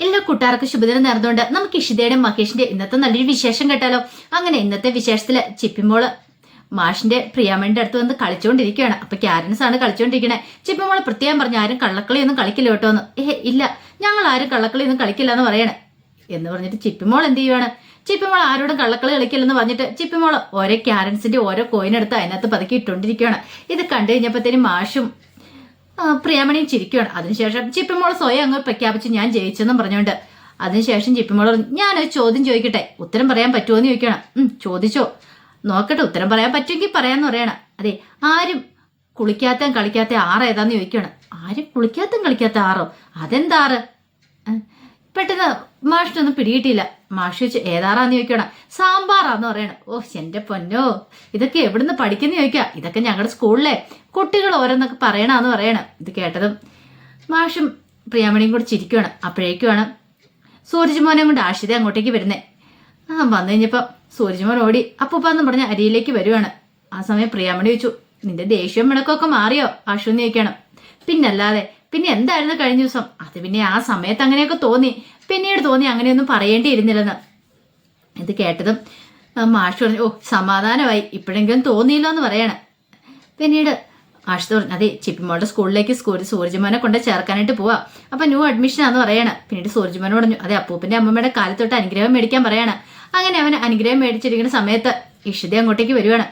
എല്ലാ കൂട്ടുകാർക്കും ശുഭദിനം നേർന്നുകൊണ്ട് നമുക്ക് ഇഷിതയുടെ മഹേഷിന്റെ ഇന്നത്തെ നല്ലൊരു വിശേഷം കേട്ടാലോ? അങ്ങനെ ഇന്നത്തെ വിശേഷത്തിൽ ചിപ്പിമോൾ മാഷിന്റെ പ്രിയാമണിന്റെ അടുത്ത് വന്ന് കളിച്ചുകൊണ്ടിരിക്കുകയാണ് അപ്പൊ ക്യാരൻസ് ആണ് കളിച്ചുകൊണ്ടിരിക്കണേ ചിപ്പിമോൾ പ്രത്യേകം പറഞ്ഞു ആരും കള്ളക്കളിയൊന്നും കളിക്കില്ല കേട്ടോ എന്ന്. ഏഹ് ഇല്ല. ഞങ്ങൾ ആരും കള്ളക്കളിയൊന്നും കളിക്കില്ല എന്ന് പറയണേ. എന്ന് പറഞ്ഞിട്ട് ചിപ്പിമോൾ എന്ത് ചെയ്യുവാണ്? ചിപ്പിമോൾ ആരോടും കള്ളക്കളി കളിക്കില്ലെന്ന് പറഞ്ഞിട്ട് ചിപ്പിമോൾ ഓരോ ക്യാരൻസിന്റെ ഓരോ കോയിനെടുത്ത് അതിനകത്ത് പതുക്കി ഇട്ടുകൊണ്ടിരിക്കുകയാണ് ഇത് കണ്ടു കഴിഞ്ഞപ്പോഴത്തേനും മാഷും ആ, പ്രിയാമണിയും ചിരിക്കുകയാണ്. അതിനുശേഷം ചിപ്പിമോൾ സ്വയം അങ്ങ് പ്രഖ്യാപിച്ച് ഞാൻ ജയിച്ചെന്നും പറഞ്ഞുകൊണ്ട്. അതിനുശേഷം ചിപ്പിമോൾ പറഞ്ഞു ഞാനൊരു ചോദ്യം ചോദിക്കട്ടെ? ഉത്തരം പറയാൻ പറ്റുമോ എന്ന് ചോദിക്കണം ചോദിച്ചോ. നോക്കട്ടെ ഉത്തരം പറയാൻ പറ്റുമെങ്കിൽ പറയാന്ന് പറയണം. അതെ ആരും കുളിക്കാത്ത കളിക്കാത്ത ആറ് ഏതാന്ന് ചോദിക്കുകയാണ്. ആരും കുളിക്കാത്ത കളിക്കാത്ത ആറോ? അതെന്താ ആറ് പെട്ടെന്ന് മാഷിനൊന്നും പിടികിട്ടിയില്ല. മാഷി വെച്ച് ഏതാറാന്ന് ചോദിക്കണം സാമ്പാറാന്ന് പറയണം. ഓ എന്റെ പൊന്നോ ഇതൊക്കെ എവിടുന്ന് പഠിക്കുന്ന ചോദിക്കുക ഇതൊക്കെ ഞങ്ങളുടെ സ്കൂളിലെ കുട്ടികൾ ഓരോന്നൊക്കെ പറയണമെന്ന് പറയണം. ഇത് കേട്ടതും മാഷും പ്രിയാമണിയും കൂടി ചിരിക്കുകയാണ് അപ്പോഴേക്കുമാണ് സൂരജ്മോനെ കൊണ്ട് ആഷിത അങ്ങോട്ടേക്ക് വരുന്നേ. ആ വന്നു കഴിഞ്ഞപ്പോൾ സൂരജ്മോൻ ഓടി അപ്പൂപ്പാന്ന് പറഞ്ഞ അരിയിലേക്ക് വരുവാണ്. ആ സമയം പ്രിയാമണി വെച്ചു നിന്റെ ദേഷ്യം മിണക്കൊക്കെ മാറിയോ? ആഷു എന്ന് ചോദിക്കണം പിന്നല്ലാതെ പിന്നെ എന്തായിരുന്നു കഴിഞ്ഞ ദിവസം? അത് പിന്നെ ആ സമയത്ത് അങ്ങനെയൊക്കെ തോന്നി. പിന്നീട് തോന്നി അങ്ങനെയൊന്നും പറയേണ്ടിയിരുന്നില്ലെന്ന്. ഇത് കേട്ടതും മാഷ് പറഞ്ഞു ഓ സമാധാനമായി. ഇപ്പോഴെങ്കിലും തോന്നിയില്ലോ എന്ന് പറയാണ്. പിന്നീട് ആഷ് പറഞ്ഞു അതെ ചിപ്പിമോളുടെ സ്കൂളിലേക്ക് സ്കൂൾ സൂരജ്മോനെ കൊണ്ട് ചേർക്കാനായിട്ട് പോവാം. അപ്പൊ ന്യൂ അഡ്മിഷൻ ആന്ന് പറയാണ്. പിന്നീട് സൂരജ്മോനോട് പറഞ്ഞു അതെ അപ്പൂപ്പിന്റെ അമ്മമ്മയുടെ കാലത്തൊട്ട് അനുഗ്രഹം മേടിക്കാൻ പറയാണ്. അങ്ങനെ അവൻ അനുഗ്രഹം മേടിച്ചിരിക്കുന്ന സമയത്ത് ഇഷിത അങ്ങോട്ടേക്ക് വരുവാണ്.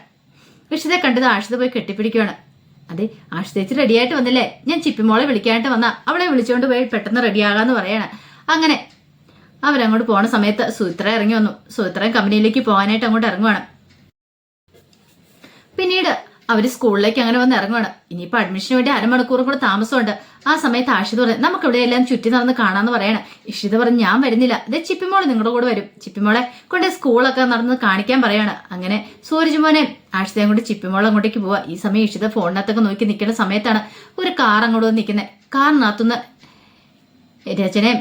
ഇഷിതയെ കണ്ടത് ആഷിത പോയി കെട്ടിപ്പിടിക്കുവാണ്. അതെ ആഷിതേച്ച് റെഡിയായിട്ട് വന്നില്ലേ? ഞാൻ ചിപ്പിമോളെ വിളിക്കാനായിട്ട് വന്ന. അവളെ വിളിച്ചുകൊണ്ട് പോയി പെട്ടെന്ന് റെഡിയാകാന്ന് പറയാണ്. അങ്ങനെ അവരങ്ങോട്ട് പോണ സമയത്ത് സുമിത്ര ഇറങ്ങി വന്നു. സുമിത്രയും കമ്പനിയിലേക്ക് പോകാനായിട്ട് അങ്ങോട്ട് ഇറങ്ങുവാണ്. പിന്നീട് അവർ സ്കൂളിലേക്ക് അങ്ങനെ വന്ന് ഇറങ്ങുവാണ്. ഇനിയിപ്പോ അഡ്മിഷന് വേണ്ടി അരമണിക്കൂർ കൂടെ താമസമുണ്ട്. ആ സമയത്ത് ആഷിത് പറഞ്ഞു നമുക്ക് ഇവിടെ എല്ലാം ചുറ്റി നടന്ന് കാണാന്ന് പറയണം. ഇഷിത് പറഞ്ഞു ഞാൻ വരുന്നില്ല. അതെ ചിപ്പിമോൾ നിങ്ങളുടെ കൂടെ വരും. ചിപ്പിമോളെ കൊണ്ട് സ്കൂളൊക്കെ നടന്ന് കാണിക്കാൻ പറയാണ്. അങ്ങനെ സൂരജ്മോനെ ആഷിതയും കൊണ്ട് ചിപ്പിമോൾ അങ്ങോട്ടേക്ക് പോവാ. ഈ സമയം ഇഷിത ഫോണിനകത്തൊക്കെ നോക്കി നിൽക്കുന്ന സമയത്താണ് ഒരു കാർ അങ്ങോട്ട് വന്ന് നിൽക്കുന്നത് കാറിനകത്തുനിന്ന് രചനയും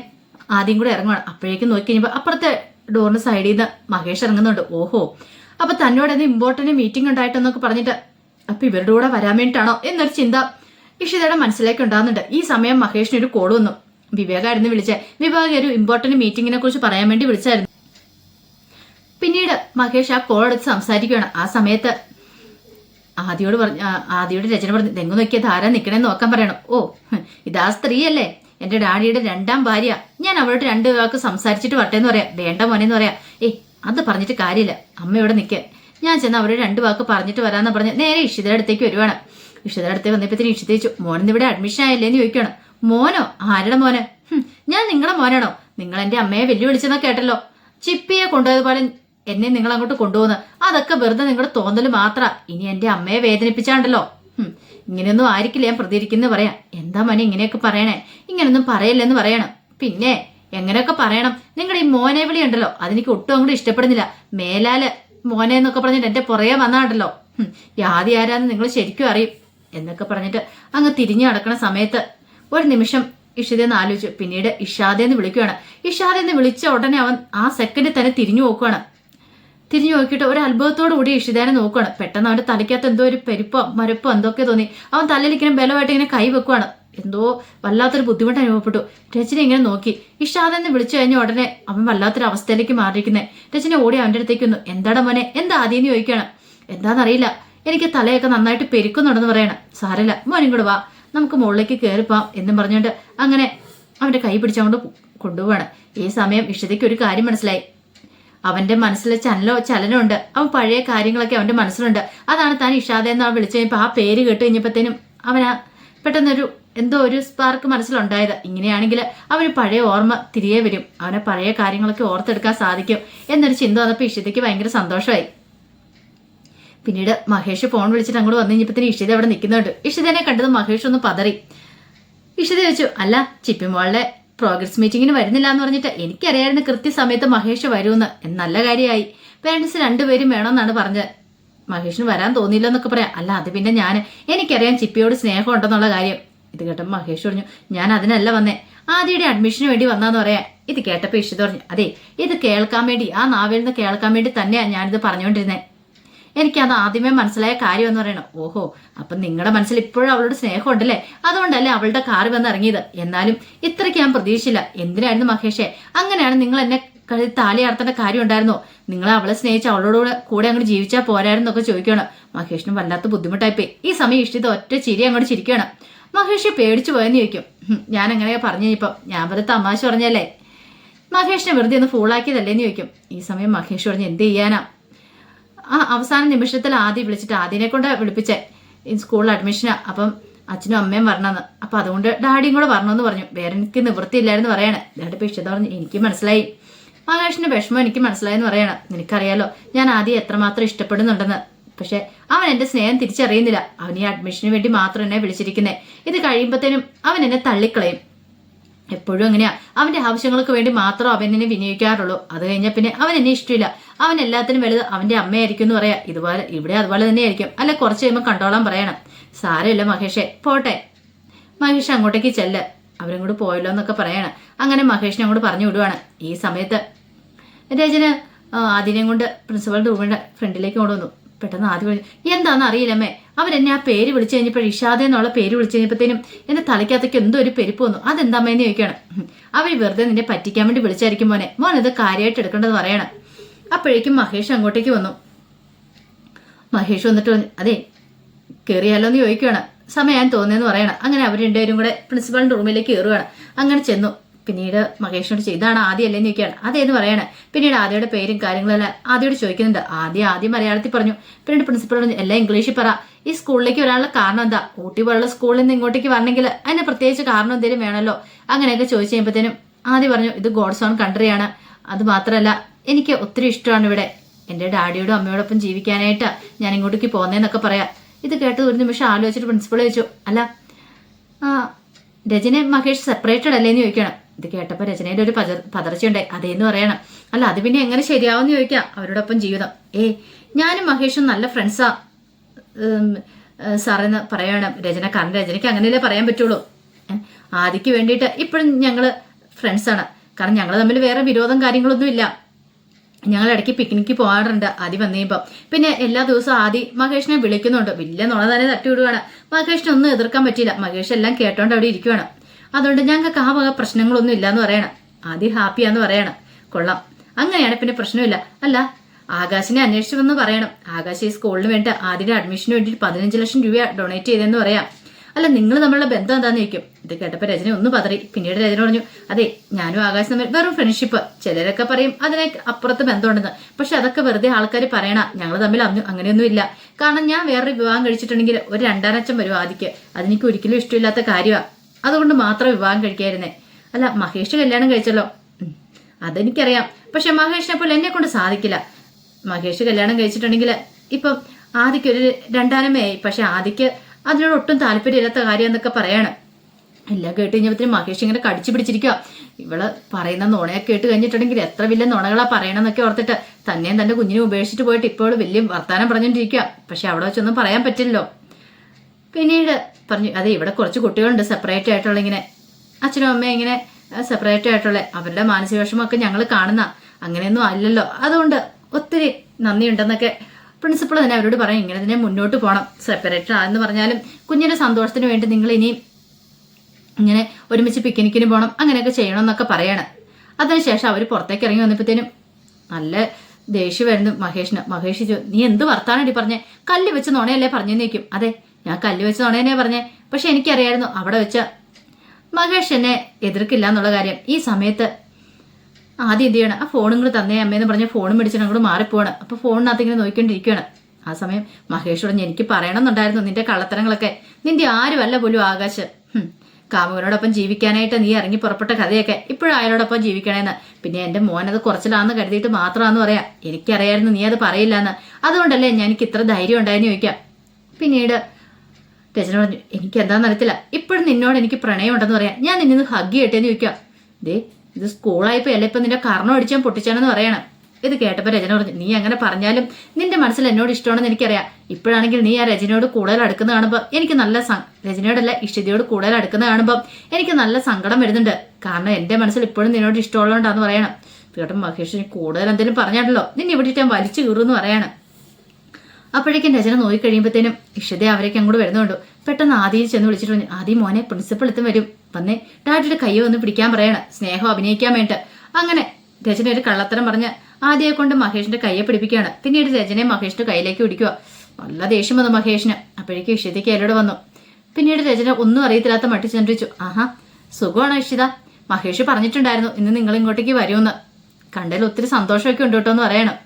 ആദ്യം കൂടെ ഇറങ്ങുവാണ്. അപ്പോഴേക്കും നോക്കി കഴിഞ്ഞപ്പോൾ അപ്പുറത്തെ ഡോറിന് സൈഡിൽ നിന്ന് മഹേഷ് ഇറങ്ങുന്നുണ്ട്. ഓഹോ. അപ്പൊ തന്നോട് എന്ത് ഇമ്പോർട്ടന്റ് മീറ്റിംഗ് ഉണ്ടായിട്ടെന്നൊക്കെ പറഞ്ഞിട്ട് അപ്പൊ ഇവരുടെ കൂടെ വരാൻ വേണ്ടിയിട്ടാണോ എന്നൊരു ചിന്ത ഇഷിതയുടെ മനസ്സിലേക്ക് ഉണ്ടാകുന്നുണ്ട്. ഈ സമയം മഹേഷിന് ഒരു കോൾ വന്നു. വിവേകായിരുന്നു വിളിച്ചേ വിവേക ഒരു ഇമ്പോർട്ടന്റ് മീറ്റിങ്ങിനെ കുറിച്ച് പറയാൻ വേണ്ടി വിളിച്ചായിരുന്നു. പിന്നീട് മഹേഷ് ആ കോൾ എടുത്ത് സംസാരിക്കുകയാണ് ആ സമയത്ത് ആദ്യോട് പറഞ്ഞു ആദ്യോട് രചന പറഞ്ഞു തെങ്ങ് നോക്കിയ ധാര നിൽക്കണേന്ന് നോക്കാൻ പറയണം. ഓ ഇതാ സ്ത്രീയല്ലേ? എന്റെ ഡാഡിയുടെ രണ്ടാം ഭാര്യ. ഞാൻ അവളോട് രണ്ട് വാക്ക് സംസാരിച്ചിട്ട് വരട്ടെ എന്ന് പറയാം. വേണ്ട മോനെന്ന് പറയാം. ഏയ് അത് പറഞ്ഞിട്ട് കാര്യമില്ല. അമ്മ ഇവിടെ നിൽക്കുക ഞാൻ ചെന്ന് അവരോട് രണ്ട് വാക്ക് പറഞ്ഞിട്ട് വരാന്ന് പറഞ്ഞ് നേരെ ഇഷിതയുടെ അടുത്തേക്ക് വരുവാണ്. ഇഷിതയുടെ അടുത്തേക്ക് വന്നപ്പോഴത്തേന് ഇഷിത ചോദിച്ചു മോനെ ഇവിടെ അഡ്മിഷൻ ആയില്ലേ എന്ന് ചോദിക്കുകയാണ്. മോനോ? ആരുടെ മോനെ? ഞാൻ നിങ്ങളുടെ മോനാണോ? നിങ്ങൾ എന്റെ അമ്മയെ വെല്ലുവിളിച്ചെന്നാ കേട്ടല്ലോ. ചിപ്പിയെ കൊണ്ടുപോയതുപോലെ എന്നെ നിങ്ങൾ അങ്ങോട്ട് കൊണ്ടുപോകുന്നു അതൊക്കെ വെറുതെ നിങ്ങളുടെ തോന്നൽ മാത്ര. ഇനി എന്റെ അമ്മയെ വേദനിപ്പിച്ചാണ്ടല്ലോ. ഇങ്ങനെയൊന്നും ആയിരിക്കില്ല ഞാൻ പ്രതികരിക്കുന്നു പറയാം എന്താ മോനെ ഇങ്ങനെയൊക്കെ പറയണേ? ഇങ്ങനൊന്നും പറയല്ലെന്ന് പറയണം. പിന്നെ എങ്ങനെയൊക്കെ പറയണം? നിങ്ങളുടെ ഈ മോനെ വിളി ഉണ്ടല്ലോ. അതെനിക്ക് ഒട്ടും അങ്ങോട്ട് ഇഷ്ടപ്പെടുന്നില്ല. മേലാൽ മോനെ എന്നൊക്കെ പറഞ്ഞിട്ട് എന്റെ പുറകെ വന്നാണ്ടല്ലോ. യാതി ആരാന്ന് നിങ്ങൾ ശരിക്കും അറിയും. എന്നൊക്കെ പറഞ്ഞിട്ട് അങ്ങ് തിരിഞ്ഞു നടക്കുന്ന സമയത്ത് ഒരു നിമിഷം ഇഷിതെന്ന് ആലോചിച്ചു. പിന്നീട് ഇഷാദെന്ന് വിളിക്കുകയാണ് ഇഷാദെന്ന് വിളിച്ച ഉടനെ അവൻ ആ സെക്കൻഡിൽ തന്നെ തിരിഞ്ഞു നോക്കുകയാണ് തിരിഞ്ഞു നോക്കിയിട്ട് ഒരു അത്ഭുതത്തോടു കൂടി ഇഷിതേനെ നോക്കുകയാണ് പെട്ടെന്ന് അവന്റെ തലയ്ക്കകത്ത് എന്തോ ഒരു പെരുപ്പോ മരപ്പോ എന്തൊക്കെ തോന്നി. അവൻ തലയിലിങ്ങനെ ബലമായിട്ട് ഇങ്ങനെ കൈ വെക്കുവാണ്. എന്തോ വല്ലാത്തൊരു ബുദ്ധിമുട്ട് അനുഭവപ്പെട്ടു. രചന ഇങ്ങനെ നോക്കി. ഇഷാദെന്ന് വിളിച്ചു കഴിഞ്ഞ ഉടനെ അവൻ വല്ലാത്തൊരു അവസ്ഥയിലേക്ക് മാറിയിരിക്കുന്നത് രചന ഓടി അവന്റെ അടുത്തേക്ക് വന്നു. എന്താടാ മോനെ എന്താ ആദ്യം ചോദിക്കുകയാണ്. എന്താണെന്നറിയില്ല എനിക്ക് തലയൊക്കെ നന്നായിട്ട് പെരുക്കുന്നുണ്ടെന്ന് പറയണം. സാരല്ല മോനും കൂടെ വാ. നമുക്ക് മുകളിലേക്ക് കയറിപ്പാം എന്നും പറഞ്ഞുകൊണ്ട് അങ്ങനെ അവന്റെ കൈ പിടിച്ചുകൊണ്ട് കൊണ്ടുപോവാണ്. ഈ സമയം ഇഷിതയ്ക്ക് ഒരു കാര്യം മനസ്സിലായി. അവന്റെ മനസ്സിൽ ചലനോ ചലനമുണ്ട് അവൻ പഴയ കാര്യങ്ങളൊക്കെ അവന്റെ മനസ്സിലുണ്ട്. അതാണ് താൻ ഇഷാദ എന്ന് അവൻ വിളിച്ചു കഴിഞ്ഞപ്പോൾ ആ പേര് കേട്ട് കഴിഞ്ഞപ്പോഴത്തേനും അവനാ പെട്ടെന്നൊരു എന്തോ ഒരു സ്പാർക്ക് മനസ്സിലുണ്ടായത്. ഇങ്ങനെയാണെങ്കിൽ അവന് പഴയ ഓർമ്മ തിരികെ വരും. അവനെ പഴയ കാര്യങ്ങളൊക്കെ ഓർത്തെടുക്കാൻ സാധിക്കും എന്നൊരു ചിന്ത വന്നപ്പോൾ ഇഷിതയ്ക്ക് ഭയങ്കര സന്തോഷമായി. പിന്നീട് മഹേഷ് ഫോൺ വിളിച്ചിട്ട് അങ്ങോട്ട് വന്നു കഴിഞ്ഞപ്പോഴത്തേന് ഇഷിത അവിടെ നിൽക്കുന്നുണ്ട്. ഇഷിതനെ കണ്ടത് മഹേഷ് ഒന്ന് പതറി. ഇഷിത വെച്ചു അല്ല ചിപ്പിമോളുടെ പ്രോഗ്രസ് മീറ്റിങ്ങിന് വരുന്നില്ല എന്ന് പറഞ്ഞിട്ട് എനിക്കറിയായിരുന്നു കൃത്യസമയത്ത് മഹേഷ് വരുമെന്ന്. നല്ല കാര്യമായി. പേരൻസ് രണ്ടുപേരും വേണമെന്നാണ് പറഞ്ഞത്. മഹേഷിന് വരാൻ തോന്നിയില്ല എന്നൊക്കെ പറയാം. അല്ല അത് പിന്നെ ഞാൻ എനിക്കറിയാം ചിപ്പിയോട് സ്നേഹം ഉണ്ടെന്നുള്ള കാര്യം. ഇത് കേട്ടപ്പോൾ മഹേഷ് പറഞ്ഞു ഞാൻ അതിനല്ല വന്നേ. ആദ്യയുടെ അഡ്മിഷന് വേണ്ടി വന്നാന്ന് പറയാം. ഇത് കേട്ടപ്പോൾ ഇഷിത പറഞ്ഞു അതെ ഇത് കേൾക്കാൻ വേണ്ടി ആ നാവിൽ നിന്ന് കേൾക്കാൻ വേണ്ടി തന്നെയാണ് ഞാനിത് പറഞ്ഞുകൊണ്ടിരുന്നത് എനിക്കത് ആദ്യമേ മനസ്സിലായ കാര്യം എന്ന് പറയണം. ഓഹോ അപ്പം നിങ്ങളുടെ മനസ്സിൽ ഇപ്പോഴും അവളോട് സ്നേഹമുണ്ടല്ലേ? അതുകൊണ്ടല്ലേ അവളുടെ കാറ് വന്ന് ഇറങ്ങിയത്? എന്നാലും ഇത്രയ്ക്ക് ഞാൻ പ്രതീക്ഷിച്ചില്ല. എന്തിനായിരുന്നു മഹേഷേ? അങ്ങനെയാണ് നിങ്ങൾ എന്നെ കഴുതി താലി അർത്തേണ്ട കാര്യം ഉണ്ടായിരുന്നോ? നിങ്ങൾ അവളെ സ്നേഹിച്ച് അവളോട് കൂടെ അങ്ങോട്ട് ജീവിച്ചാൽ പോരായിരുന്നൊക്കെ ചോദിക്കണം മഹേഷിന് വല്ലാത്ത ബുദ്ധിമുട്ടായിപ്പോയി. ഈ സമയം ഇഷ്ടിത ഒറ്റ ചിരി അങ്ങോട്ട് ചിരിക്കണം മഹേഷ് പേടിച്ചു പോയെന്ന് ചോദിക്കും. ഞാൻ എങ്ങനെയാ പറഞ്ഞു ഇപ്പം? ഞാൻ വെറുതെ തമാശ പറഞ്ഞല്ലേ? മഹേഷിനെ വെറുതെ ഒന്ന് ഫൂളാക്കിയതല്ലേന്ന് ചോദിക്കും. ഈ സമയം മഹേഷ് പറഞ്ഞ് എന്ത് ചെയ്യാനാ? ആ അവസാന നിമിഷത്തിൽ ആദ്യം വിളിച്ചിട്ട് ആദ്യനെ കൊണ്ട് വിളിപ്പിച്ചേ സ്കൂളിൽ അഡ്മിഷനാ അപ്പം അച്ഛനും അമ്മയും വരണമെന്ന്. അപ്പം അതുകൊണ്ട് ഡാഡിയും കൂടെ വരണമെന്ന് പറഞ്ഞു. വേറെ എനിക്ക് നിവൃത്തിയില്ലായിരുന്നു പറയണേ. ഡാഡി ഇഷ്ടം പറഞ്ഞു എനിക്ക് മനസ്സിലായി. മഹേഷിന്റെ വിഷമം എനിക്ക് മനസ്സിലായെന്ന് പറയണം. നിനക്കറിയാലോ ഞാൻ ആദ്യം എത്രമാത്രം ഇഷ്ടപ്പെടുന്നുണ്ടെന്ന്. പക്ഷെ അവൻ എന്റെ സ്നേഹം തിരിച്ചറിയുന്നില്ല. അവൻ ഈ അഡ്മിഷന് വേണ്ടി മാത്രം എന്നെ വിളിച്ചിരിക്കുന്നേ. ഇത് കഴിയുമ്പോഴത്തേനും അവൻ എന്നെ തള്ളിക്കളയും. എപ്പോഴും എങ്ങനെയാ അവന്റെ ആവശ്യങ്ങൾക്ക് വേണ്ടി മാത്രം അവൻ എന്നെ വിനിയോഗിക്കാറുള്ളൂ. അത് കഴിഞ്ഞാൽ പിന്നെ അവൻ എന്നെ ഇഷ്ടമില്ല. അവൻ എല്ലാത്തിനും വലുത് അവന്റെ അമ്മയായിരിക്കും എന്ന് പറയാം. ഇതുപോലെ ഇവിടെ അതുപോലെ തന്നെയായിരിക്കും. അല്ല കുറച്ച് കഴിയുമ്പോൾ കണ്ടോളാൻ പറയണം. സാരമില്ല മഹേഷേ. പോട്ടെ. മഹേഷ് അങ്ങോട്ടേക്ക് ചെല്ല്. അവരും കൂടെ പോയല്ലോ എന്നൊക്കെ പറയണം. അങ്ങനെ മഹേഷിനെ അങ്ങോട്ട് പറഞ്ഞു വിടുവാണ്. ഈ സമയത്ത് രജന ആദിനെയും കൊണ്ട് പ്രിൻസിപ്പളിന്റെ റൂമിന്റെ ഫ്രണ്ടിലേക്ക് കൊണ്ടുവന്നു. പെട്ടെന്ന് ആദ്യം എന്താണെന്ന് അറിയില്ലമ്മേ. അവരെന്നെ ആ പേര് വിളിച്ചു കഴിഞ്ഞപ്പോൾ ഇഷാദ എന്നുള്ള പേര് വിളിച്ചു കഴിഞ്ഞപ്പോഴത്തേനും എന്റെ തലയ്ക്കകത്തേക്ക് എന്തോ ഒരു പെരുപ്പ് വന്നു. അതെന്താമ്മേന്ന് ചോദിക്കണം അവർ വെറുതെ നിന്നെ പറ്റിക്കാൻ വേണ്ടി വിളിച്ചായിരിക്കും മോനെ. മോൻ ഇത് കാര്യമായിട്ട് എടുക്കേണ്ടത് പറയണം. അപ്പോഴേക്കും മഹേഷ് അങ്ങോട്ടേക്ക് വന്നു. മഹേഷ് വന്നിട്ട് അതെ കയറിയാലോ എന്ന് ചോദിക്കുകയാണ്. സമയം തോന്നിയെന്ന് പറയണം. അങ്ങനെ അവർ രണ്ടുപേരും കൂടെ പ്രിൻസിപ്പാളിന്റെ റൂമിലേക്ക് കയറുകയാണ് അങ്ങനെ ചെന്നു. പിന്നീട് മഹേഷിനോട് ചെയ്താണ് ആദ്യം അല്ലേ? ചോദിക്കുകയാണ്. അതേന്ന് പറയാണ്. പിന്നീട് ആദ്യയുടെ പേരും കാര്യങ്ങളെല്ലാം ആദ്യയോട് ചോദിക്കുന്നുണ്ട്. ആദ്യം ആദ്യം മലയാളത്തിൽ പറഞ്ഞു. പിന്നീട് പ്രിൻസിപ്പൽ പറഞ്ഞു എല്ലാം ഇംഗ്ലീഷിൽ പറ. ഈ സ്കൂളിലേക്ക് വരാനുള്ള കാരണം എന്താ? ഊട്ടി പോലുള്ള സ്കൂളിൽ നിന്ന് ഇങ്ങോട്ടേക്ക് വരണമെങ്കിൽ അതിന് പ്രത്യേകിച്ച് കാരണം എന്തെങ്കിലും വേണമല്ലോ? അങ്ങനെയൊക്കെ ചോദിച്ചു കഴിയുമ്പോഴത്തേനും ആദ്യം പറഞ്ഞു ഇത് ഗോഡ്സ് ഓൺ കൺട്രിയാണ് അത് മാത്രമല്ല എനിക്ക് ഒത്തിരി ഇഷ്ടമാണ് ഇവിടെ. എന്റെ ഡാഡിയോടും അമ്മയോടൊപ്പം ജീവിക്കാനായിട്ട് ഞാൻ ഇങ്ങോട്ടേക്ക് പോകുന്നതെന്നൊക്കെ പറയാം. ഇത് കേട്ടത് ഒരു നിമിഷം ആലോചിച്ചിട്ട് പ്രിൻസിപ്പൾ ചോദിച്ചു അല്ല രജനെ മഹേഷ് സെപ്പറേറ്റഡ് അല്ലേന്ന് ചോദിക്കണം ഇത് കേട്ടപ്പോൾ രചനയുടെ ഒരു പതർ പതർച്ചയുണ്ടായി. അതേന്ന് പറയണം. അല്ല അത് പിന്നെ എങ്ങനെ ശരിയാവുമെന്ന് ചോദിക്കാം. അവരോടൊപ്പം ജീവിതം. ഏ ഞാനും മഹേഷും നല്ല ഫ്രണ്ട്സാ. സാറെന്ന് പറയണം രചന. കാരണം രചനയ്ക്ക് അങ്ങനെയല്ലേ പറയാൻ പറ്റുള്ളൂ. ആദിക്ക് വേണ്ടിയിട്ട് ഇപ്പോഴും ഞങ്ങൾ ഫ്രണ്ട്സാണ്. കാരണം ഞങ്ങൾ തമ്മിൽ വേറെ വിരോധം കാര്യങ്ങളൊന്നും ഇല്ല. ഞങ്ങൾ ഇടയ്ക്ക് പിക്നിക്ക് പോകാറുണ്ട് ആദ്യം വന്നു കഴിയുമ്പോൾ പിന്നെ എല്ലാ ദിവസവും ആദി മഹേഷിനെ വിളിക്കുന്നുണ്ട്. വലിയ നുണ തന്നെ തട്ടി വിടുവാണ് മഹേഷിനെ ഒന്നും എതിർക്കാൻ പറ്റിയില്ല. മഹേഷ് എല്ലാം കേട്ടോണ്ട് അവിടെ ഇരിക്കുവാണ്. അതുകൊണ്ട് ഞങ്ങൾക്ക് ആ വക പ്രശ്നങ്ങളൊന്നും ഇല്ലാന്ന് പറയണം. ആദ്യം ഹാപ്പിയാന്ന് പറയണം. കൊള്ളാം. അങ്ങനെയാണ് പിന്നെ പ്രശ്നമില്ല. അല്ല ആകാശിനെ അന്വേഷിച്ചു വന്ന് പറയണം. ആകാശ് ഈ സ്കൂളിന് വേണ്ടി ആദ്യം അഡ്മിഷന് വേണ്ടി പതിനഞ്ച് ലക്ഷം രൂപ ഡൊണേറ്റ് ചെയ്തെന്ന് പറയാം. അല്ല നിങ്ങൾ തമ്മിലുള്ള ബന്ധം എന്താന്ന് ചോദിക്കും. ഇത് കേട്ടപ്പോൾ രചന ഒന്ന് പതറി. പിന്നീട് രചന പറഞ്ഞു അതെ ഞാനും ആകാശം തമ്മിൽ വെറും ഫ്രണ്ട്ഷിപ്പ് ചിലരൊക്കെ പറയും അതിനെ അപ്പുറത്ത് ബന്ധമുണ്ടെന്ന്. പക്ഷെ അതൊക്കെ വെറുതെ ആൾക്കാർ പറയണ ഞങ്ങൾ തമ്മിൽ അങ്ങനെയൊന്നും ഇല്ല. കാരണം ഞാൻ വേറൊരു വിവാഹം കഴിച്ചിട്ടുണ്ടെങ്കിൽ ഒരു രണ്ടാനച്ചം വരും ആദിക്ക് അതെനിക്ക് ഒരിക്കലും ഇഷ്ടമില്ലാത്ത കാര്യമാണ് അതുകൊണ്ട് മാത്രം വിവാഹം കഴിക്കായിരുന്നേ. അല്ല മഹേഷ് കല്യാണം കഴിച്ചല്ലോ. അതെനിക്കറിയാം. പക്ഷെ മഹേഷിനെ പോലെ എന്നെ കൊണ്ട് സാധിക്കില്ല. മഹേഷ് കല്യാണം കഴിച്ചിട്ടുണ്ടെങ്കിൽ ഇപ്പം ആദിക്ക് ഒരു രണ്ടാനമേ പക്ഷെ ആദിക്ക് അതിനോട് ഒട്ടും താല്പര്യമില്ലാത്ത കാര്യം എന്നൊക്കെ പറയാണ്. എല്ലാം കേട്ട് കഴിഞ്ഞപ്പോഴത്തേനും മഹേഷ് ഇങ്ങനെ കടിച്ചു പിടിച്ചിരിക്കുക ഇവൾ പറയുന്ന നുണയൊക്കെ കേട്ട് കഴിഞ്ഞിട്ടുണ്ടെങ്കിൽ എത്ര വലിയ നുണകളാ പറയണമെന്നൊക്കെ ഓർത്തിട്ട് തന്നെയും തന്റെ കുഞ്ഞിനെ ഉപേക്ഷിച്ചിട്ട് പോയിട്ട് ഇപ്പോൾ വലിയ വർത്താനം പറഞ്ഞുകൊണ്ടിരിക്കുക പക്ഷെ അവിടെ വെച്ചൊന്നും പറയാൻ പറ്റില്ലല്ലോ. പിന്നീട് പറഞ്ഞു അതെ ഇവിടെ കുറച്ച് കുട്ടികളുണ്ട് സെപ്പറേറ്റ് ആയിട്ടുള്ള ഇങ്ങനെ. അച്ഛനും അമ്മയും ഇങ്ങനെ സെപ്പറേറ്റ് ആയിട്ടുള്ള അവരുടെ മാനസിക വിഷമമൊക്കെ ഞങ്ങൾ കാണുന്ന അങ്ങനെയൊന്നും അല്ലല്ലോ അതുകൊണ്ട് ഒത്തിരി നന്ദിയുണ്ടെന്നൊക്കെ പ്രിൻസിപ്പൾ തന്നെ അവരോട് പറയും. ഇങ്ങനെ തന്നെ മുന്നോട്ട് പോകണം സെപ്പറേറ്റ് ആണെന്ന് പറഞ്ഞാലും കുഞ്ഞിന്റെ സന്തോഷത്തിന് വേണ്ടി നിങ്ങൾ ഇനിയും ഇങ്ങനെ ഒരുമിച്ച് പിക്നിക്കിന് പോകണം അങ്ങനെയൊക്കെ ചെയ്യണം എന്നൊക്കെ പറയാണ്. അതിനുശേഷം അവർ പുറത്തേക്ക് ഇറങ്ങി വന്നപ്പോഴത്തേനും നല്ല ദേഷ്യം വരുന്നു മഹേഷിന്. മഹേഷ് നീ എന്ത് വർത്താനടി പറഞ്ഞേ? കല്ല് വെച്ച് നുണയല്ലേ പറഞ്ഞു നിൽക്കും അതെ ഞാൻ കല്ല് വെച്ച് നുണയനെ പറഞ്ഞേ. പക്ഷെ എനിക്കറിയായിരുന്നു അവിടെ വെച്ച് മഹേഷ് എന്നെ എതിർക്കില്ല എന്നുള്ള കാര്യം. ഈ സമയത്ത് ആദ്യം എന്ത് ചെയ്യണം? ആ ഫോണും കൂടെ തന്നേ അമ്മയെന്ന് പറഞ്ഞ് ഫോണും മേടിച്ചിട്ട് അങ്ങോട്ട് മാറിപ്പോവാണ്. അപ്പോൾ ഫോണിനകത്ത് ഇങ്ങനെ നോക്കിക്കൊണ്ടിരിക്കുകയാണ് ആ സമയം മഹേഷ് പറഞ്ഞ് എനിക്ക് പറയണമെന്നുണ്ടായിരുന്നു നിന്റെ കള്ളത്തരങ്ങളൊക്കെ. നിന്റെ ആരുമല്ല പോലും ആകാശ്. കാമുകനോടൊപ്പം ജീവിക്കാനായിട്ട് നീ ഇറങ്ങി പുറപ്പെട്ട കഥയൊക്കെ ഇപ്പോഴും അയാളോടൊപ്പം ജീവിക്കണേന്ന്. പിന്നെ എന്റെ മോൻ അത് കുറച്ചിലാന്ന് കരുതിയിട്ട് മാത്രമാണെന്ന് പറയാം. എനിക്കറിയായിരുന്നു നീ അത് പറയില്ലാന്ന്. അതുകൊണ്ടല്ലേ ഞാൻ എനിക്ക് ഇത്ര ധൈര്യം ഉണ്ടായെന്ന് ചോദിക്കാം. പിന്നീട് രചന പറഞ്ഞു എനിക്ക് എന്താണെന്ന് അറിയത്തില്ല ഇപ്പോഴും നിന്നോട് എനിക്ക് പ്രണയമുണ്ടെന്ന് പറയാം. ഞാൻ നിന്നെ ഹഗ് ചെയ്യട്ടേന്ന് ചോദിക്കാം ദേ ഇത് സ്കൂളായപ്പോൾ അല്ല ഇപ്പം നിന്റെ കർണം അടിച്ചാൻ പൊട്ടിച്ചാണെന്ന് പറയണം. ഇത് കേട്ടപ്പോൾ രചന പറഞ്ഞു നീ അങ്ങനെ പറഞ്ഞാലും നിന്റെ മനസ്സിൽ എന്നോട് ഇഷ്ടമാണെന്ന് എനിക്കറിയാം. ഇപ്പോഴാണെങ്കിൽ നീ ആ രചനയോട് കൂടുതൽ അടുക്കുന്ന കാണുമ്പോൾ എനിക്ക് നല്ല രചനയോടല്ല ഇഷ്ടതയോട് കൂടുതൽ അടുക്കുന്ന കാണുമ്പോൾ എനിക്ക് നല്ല സങ്കടം വരുന്നുണ്ട്. കാരണം എന്റെ മനസ്സിൽ ഇപ്പോഴും നിന്നോട് ഇഷ്ടമുള്ളതുകൊണ്ടാന്ന് പറയണം. കേട്ടോ മഹേഷ് കൂടുതൽ എന്തെങ്കിലും പറഞ്ഞാണല്ലോ നിന്നെ ഇവിടെ ഇട്ടാൽ വലിച്ചു കീറുമെന്ന് പറയണം. അപ്പോഴേക്കും രചന നോക്കി കഴിയുമ്പോഴത്തേനും ഇഷിത അവരേക്ക് അങ്ങോട്ട് വരുന്നുണ്ടോ പെട്ടെന്ന് ആദ്യം ചെന്ന് വിളിച്ചിട്ട് പറഞ്ഞു ആദ്യം മോനെ പ്രിൻസിപ്പൾ എത്തും വരും. വന്നേ ഡാഡിയുടെ കൈ വന്ന് പിടിക്കാൻ പറയണം. സ്നേഹം അഭിനയിക്കാൻ വേണ്ടി അങ്ങനെ രചന ഒരു കള്ളത്തരം പറഞ്ഞ് ആദ്യയെ കൊണ്ട് മഹേഷിന്റെ കയ്യെ പിടിപ്പിക്കുകയാണ്. പിന്നീട് രചനയെ മഹേഷിന്റെ കയ്യിലേക്ക് പിടിക്കുക. നല്ല ദേഷ്യം വന്നു മഹേഷിന്. അപ്പോഴേക്കും ഇഷിതയ്ക്ക് എന്നോട് വന്നു. പിന്നീട് രചന ഒന്നും അറിയത്തില്ലാത്ത മട്ടി ചെന്നിച്ചു ആഹാ സുഖമാണോ ഇഷിത? മഹേഷ് പറഞ്ഞിട്ടുണ്ടായിരുന്നു ഇന്ന് നിങ്ങൾ ഇങ്ങോട്ടേക്ക് വരുമെന്ന്. കണ്ടതിൽ ഒത്തിരി സന്തോഷമൊക്കെ ഉണ്ട് കേട്ടോ എന്ന് പറയണം.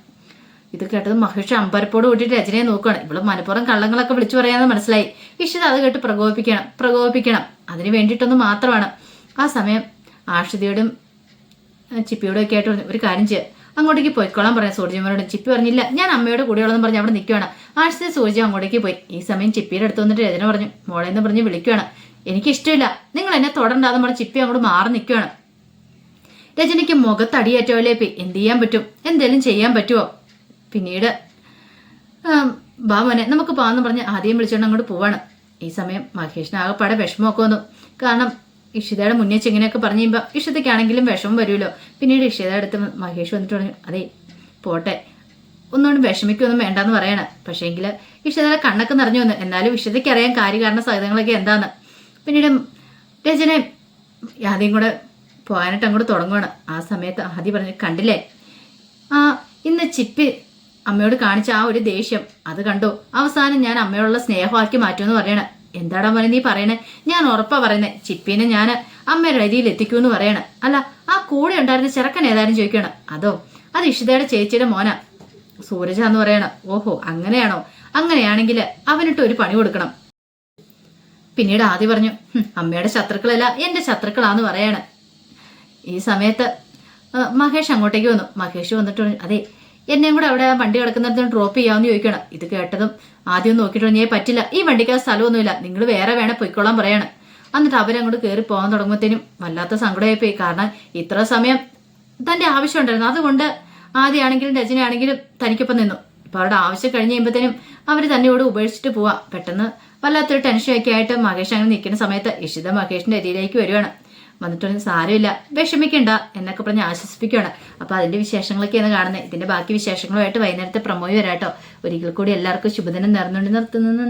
ഇത് കേട്ടത് മഹേഷ് അമ്പരപ്പോട് കൂട്ടിയിട്ട് രചനയെ നോക്കുകയാണ് ഇവിടെ മനപ്പുറം കള്ളങ്ങളൊക്കെ വിളിച്ചു പറയാന്ന് മനസ്സിലായി. ഇഷിത അത് കേട്ട് പ്രകോപിപ്പിക്കണം പ്രകോപിപ്പിക്കണം. അതിന് വേണ്ടിയിട്ടൊന്ന് മാത്രമാണ്. ആ സമയം ആഷിതയോടും ചിപ്പിയോടും ഒക്കെ ആയിട്ട് ഒരു കാര്യം ചെയ്യുക അങ്ങോട്ടേക്ക് പോയിക്കോളാൻ പറയാം സൂർജിമോനോട്. ചിപ്പി പറഞ്ഞില്ല. ഞാൻ അമ്മയുടെ കൂടെയുള്ളതെന്ന് പറഞ്ഞ് അവിടെ നിൽക്കുകയാണ് ആഴ്ചത്തെ സൂര്യ അങ്ങോട്ടേക്ക് പോയി. ഈ സമയം ചിപ്പിയുടെ അടുത്ത് വന്നിട്ട് രചന പറഞ്ഞു മോളെ എന്ന് പറഞ്ഞ് വിളിക്കുകയാണ് എനിക്കിഷ്ടമില്ല. നിങ്ങൾ എന്നെ തൊടണ്ടാന്ന് പറഞ്ഞ് ചിപ്പി അങ്ങോട്ട് മാറി നിൽക്കുകയാണ് രചനയ്ക്ക് മുഖത്തടിയേറ്റവല്ലേ പി എന്ത് ചെയ്യാൻ പറ്റും? എന്തേലും ചെയ്യാൻ പറ്റുമോ പിന്നീട് ബാമനെ നമുക്ക് പോകാമെന്ന് പറഞ്ഞ് ആദ്യം വിളിച്ചുകൊണ്ട് അങ്ങോട്ട് പോവാണ്. ഈ സമയം മഹേഷിന് ആകെപ്പാടെ വിഷമമൊക്കെ വന്നു. കാരണം ഇഷിതയുടെ മുന്നേ ഇങ്ങനെയൊക്കെ പറഞ്ഞു കഴിയുമ്പോൾ ഇഷിതയ്ക്കാണെങ്കിലും വിഷമം വരുമല്ലോ. പിന്നീട് ഇഷിതയുടെ അടുത്ത് മഹേഷ് വന്നിട്ട് പറഞ്ഞു അതെ പോട്ടെ. ഒന്നുകൊണ്ട് വിഷമിക്കൊന്നും വേണ്ടെന്ന് പറയണം. പക്ഷേങ്കിൽ ഇഷിതയുടെ കണ്ണൊക്കെ നിറഞ്ഞു വന്നു. എന്നാലും ഇഷിതയ്ക്ക് കാര്യം കാര്യകാരണ സഹിതങ്ങളൊക്കെ എന്താന്ന്. പിന്നീട് രചന ആദ്യം കൂടെ പോകാനായിട്ട് അങ്ങോട്ട് തുടങ്ങുവാണ്. ആ സമയത്ത് ആദ്യം പറഞ്ഞു കണ്ടില്ലേ? ആ ഇന്ന് ചിപ്പി അമ്മയോട് കാണിച്ച ആ ഒരു ദേഷ്യം. അത് കണ്ടു? അവസാനം ഞാൻ അമ്മയോടുള്ള സ്നേഹമാക്കി മാറ്റുമെന്ന് പറയണ. എന്താടാ മോനെ നീ പറയണേ? ഞാൻ ഉറപ്പാ പറയുന്നേ. ചിപ്പീനെ ഞാൻ അമ്മയുടെ രീതിയിൽ എത്തിക്കൂന്ന് പറയണ. അല്ല ആ കൂടെ ഉണ്ടായിരുന്ന ചെറുക്കൻ ഏതായാലും ചോദിക്കണം. അതോ? അത് ഇഷിതയുടെ ചേച്ചിയുടെ മോന. സൂരജ എന്ന് പറയണ. ഓഹോ അങ്ങനെയാണോ? അങ്ങനെയാണെങ്കിൽ അവനിട്ട് ഒരു പണി കൊടുക്കണം. പിന്നീട് ആദ്യം പറഞ്ഞു "ഹും, അമ്മയുടെ ശത്രുക്കളല്ല എന്റെ ശത്രുക്കളാന്ന് പറയാണ്. ഈ സമയത്ത് മഹേഷ് അങ്ങോട്ടേക്ക് വന്നു. മഹേഷ് വന്നിട്ട് അതെ എന്നെയും കൂടെ അവിടെ വണ്ടി കിടക്കുന്നിടത്ത് ഡ്രോപ്പ് ചെയ്യാമെന്ന് ചോദിക്കണം ഇത് കേട്ടതും ആദ്യം നോക്കിയിട്ട് ഞാൻ പറ്റില്ല ഈ വണ്ടിക്ക് ആ സ്ഥലമൊന്നുമില്ല നിങ്ങൾ വേറെ വേണേ പൊയ്ക്കോളാൻ പറയാണ്. എന്നിട്ട് അവരങ്ങോട്ട് കയറി പോകാൻ തുടങ്ങുമ്പോഴത്തേനും വല്ലാത്ത സങ്കടമായിപ്പോയി. കാരണം ഇത്ര സമയം തന്റെ ആവശ്യം ഉണ്ടായിരുന്നു. അതുകൊണ്ട് ആദ്യമാണെങ്കിലും രചനയാണെങ്കിലും തനിക്കൊപ്പം നിന്നു. ഇപ്പോൾ അവരുടെ ആവശ്യം കഴിഞ്ഞ് കഴിയുമ്പോഴത്തേനും അവർ തന്നെയോട് ഉപേക്ഷിച്ചിട്ട് പോവാ. പെട്ടെന്ന് വല്ലാത്തൊരു ടെൻഷനൊക്കെ ആയിട്ട് മഹേഷ് അങ്ങനെ നിൽക്കുന്ന സമയത്ത് ഇഷിത മഹേഷിന്റെ അരിയിലേക്ക് വരുവാണ്. വന്നിട്ട് പറഞ്ഞു സാരമില്ല. വിഷമിക്കണ്ട എന്നൊക്കെ പറഞ്ഞ് ആശ്വസിപ്പിക്കുകയാണ്. അപ്പൊ അതിന്റെ വിശേഷങ്ങളൊക്കെയാണ് കാണുന്നത്. ഇതിന്റെ ബാക്കി വിശേഷങ്ങളുമായിട്ട് വൈകുന്നേരത്തെ പ്രമോയി വരാട്ടോ ഒരിക്കൽ കൂടി എല്ലാവർക്കും ശുഭദിനം നേർന്നുകൊണ്ട് നിർത്തുന്നു.